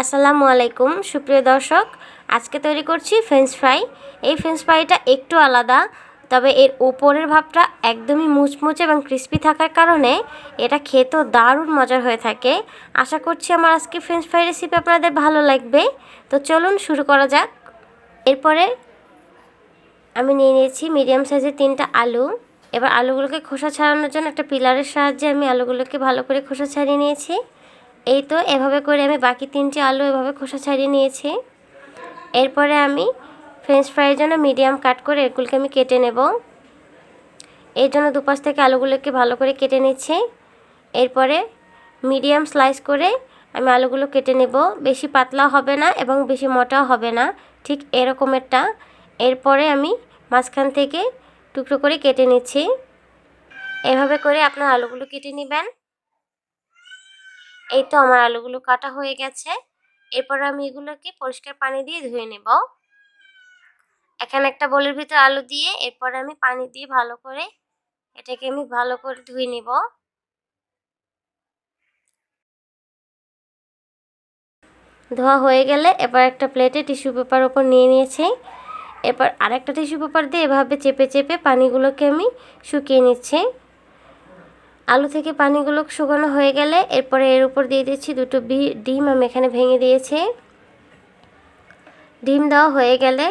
আসসালামু আলাইকুম, সুপ্রিয় দর্শক। আজকে তৈরি করছি ফ্রেঞ্চ ফ্রাই এই ফ্রেঞ্চ ফ্রাইটা একটু আলাদা, তবে এর উপরের ভাবটা একদমই মুচমুচে এবং ক্রিস্পি থাকার কারণে এটা খেতেও দারুণ মজার হয়ে থাকে। আশা করছি আমার আজকে ফ্রেঞ্চ ফ্রাই রেসিপি আপনাদের ভালো লাগবে। তো চলুন শুরু করা যাক। এরপরে আমি নিয়ে নিয়েছি মিডিয়াম সাইজের তিনটা আলু। এবার আলুগুলোকে খোসা ছাড়ানোর জন্য একটা পিলারের সাহায্যে আমি আলুগুলোকে ভালো করে খোসা ছাড়িয়ে নিয়েছি। এই তো, এভাবে করে আমি বাকি তিনটি আলু এভাবে খোসা ছাড়িয়ে নিয়েছি। এরপরে আমি ফ্রেঞ্চ ফ্রাইয়ের জন্য মিডিয়াম কাট করে এগুলোকে আমি কেটে নেব। এর জন্য দুপাশ থেকে আলুগুলোকে ভালো করে কেটে নিচ্ছি। এরপরে মিডিয়াম স্লাইস করে আমি আলুগুলো কেটে নেব। বেশি পাতলা হবে না এবং বেশি মোটাও হবে না, ঠিক এরকমেরটা। এরপরে আমি মাঝখান থেকে টুকরো করে কেটে নিচ্ছি। এভাবে করে আপনার আলুগুলো কেটে নেবেন। এই তো আমার আলুগুলো কাটা হয়ে গেছে। এরপর আমি এগুলোকে পরিষ্কার পানি দিয়ে ধুয়ে নেব। এখানে একটা বোলের ভিতরে আলু দিয়ে এরপর আমি পানি দিয়ে ভালো করে এটাকে আমি ভালো করে ধুয়ে নেব। ধোয়া হয়ে গেলে এবার একটা প্লেটে টিস্যু পেপার ওপর নিয়ে নিয়েছি। এরপর আরেকটা টিস্যু পেপার দিয়ে এভাবে চেপে চেপে পানিগুলোকে আমি শুকিয়ে নিচ্ছি। আলু থেকে পানিগুলো শুকানো হয়ে গেলে এরপরে এর উপর দিয়ে দিচ্ছি দুটো ডিম আমি এখানে ভেঙে দিয়েছি। ডিম দেওয়া হয়ে গেলে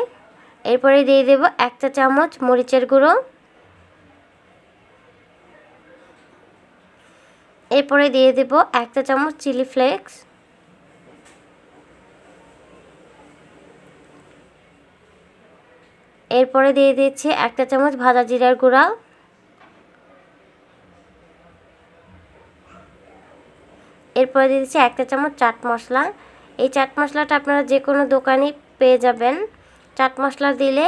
এরপরে দিয়ে দেব একটা চামচ মরিচের গুঁড়ো। এরপরে দিয়ে দেব একটা চামচ চিলি ফ্লেক্স। এরপরে দিয়ে দিচ্ছি একটা চামচ ভাজা জিরার গুঁড়া। এরপরে দিয়ে দিচ্ছি একটা চামচ চাট মশলা। এই চাট মশলাটা আপনারা যে কোনো দোকানে পেয়ে যাবেন। চাট মশলা দিলে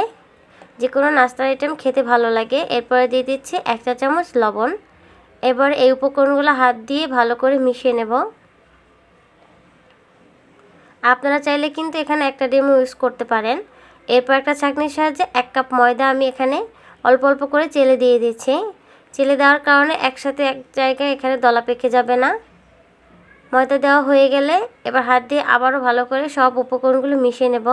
যে কোনো নাস্তার আইটেম খেতে ভালো লাগে। এরপরে দিয়ে দিচ্ছি একটা চামচ লবণ। এবার এই উপকরণগুলো হাত দিয়ে ভালো করে মিশিয়ে নেব। আপনারা চাইলে কিন্তু এখানে একটা ডিম ইউজ করতে পারেন। এরপর একটা ছাঁকনির সাহায্যে এক কাপ ময়দা আমি এখানে অল্প অল্প করে চেলে দিয়ে দিচ্ছি। চেলে দেওয়ার কারণে একসাথে এক জায়গায় এখানে দলা পেকে যাবে না। ময়দা দেওয়া হয়ে গেলে এবার হাত দিয়ে আবারও ভালো করে সব উপকরণগুলো মিশিয়ে নেব।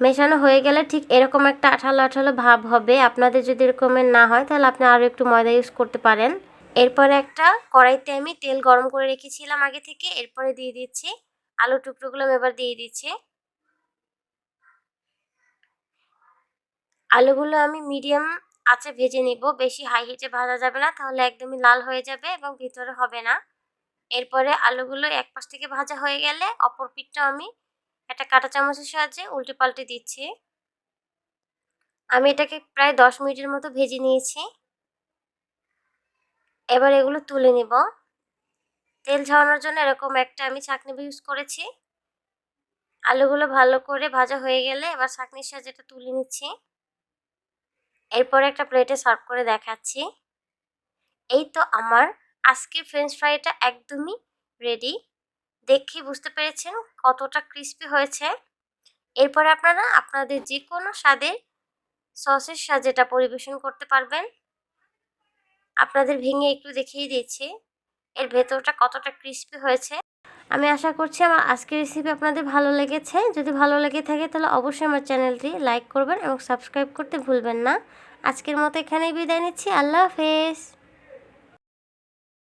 মেশানো হয়ে গেলে ঠিক এরকম একটা আঠালো আঠালো ভাব হবে। আপনাদের যদি এরকমের না হয়, তাহলে আপনি আরও একটু ময়দা ইউজ করতে পারেন। এরপরে একটা কড়াইতে আমি তেল গরম করে রেখেছিলাম আগে থেকে। এরপরে দিয়ে দিচ্ছি আলু টুকরোগুলো আমি এবার দিয়ে দিচ্ছি। আলুগুলো আমি মিডিয়াম আঁচে ভেজে নিব। বেশি হাই হিটে ভাজা যাবে না, তাহলে একদমই লাল হয়ে যাবে এবং ভিতরে হবে না। এরপরে আলুগুলো এক পাশ থেকে ভাজা হয়ে গেলে অপর পিঠটা আমি একটা কাঁটা চামচের সাহায্যে উল্টে পাল্টে দিচ্ছি। আমি এটাকে প্রায় দশ মিনিটের মতো ভেজে নিয়েছি। এবার এগুলো তুলে নিব। তেল ঝরানোর জন্য এরকম একটা আমি ছাঁকনি ইউজ করেছি। আলুগুলো ভালো করে ভাজা হয়ে গেলে এবার ছাঁকনির সাহায্যে এটা তুলে নিচ্ছি। এরপরে একটা প্লেটে সার্ভ করে দেখাচ্ছি। এই তো আমার আজকে ফ্রেঞ্চ ফ্রাইটা একদমই রেডি দেখে বুঝতে পেরেছেন কতটা ক্রিস্পি হয়েছে। এরপরে আপনারা আপনাদের যে কোনো স্বাদে সসের সাজেটা পরিবেশন করতে পারবেন। আপনাদের ভেঙে একটু দেখিয়ে দিচ্ছি। এর ভেতরটা কতটা ক্রিস্পি হয়েছে? আমি আশা করছি আমার আজকের রেসিপি আপনাদের ভালো লেগেছে। যদি ভালো লেগে থাকে তাহলে অবশ্যই আমার চ্যানেলটি লাইক করবেন এবং সাবস্ক্রাইব করতে ভুলবেন না। আজকের মতো এখানেই বিদায় নিচ্ছি। আল্লাহ হাফেজ।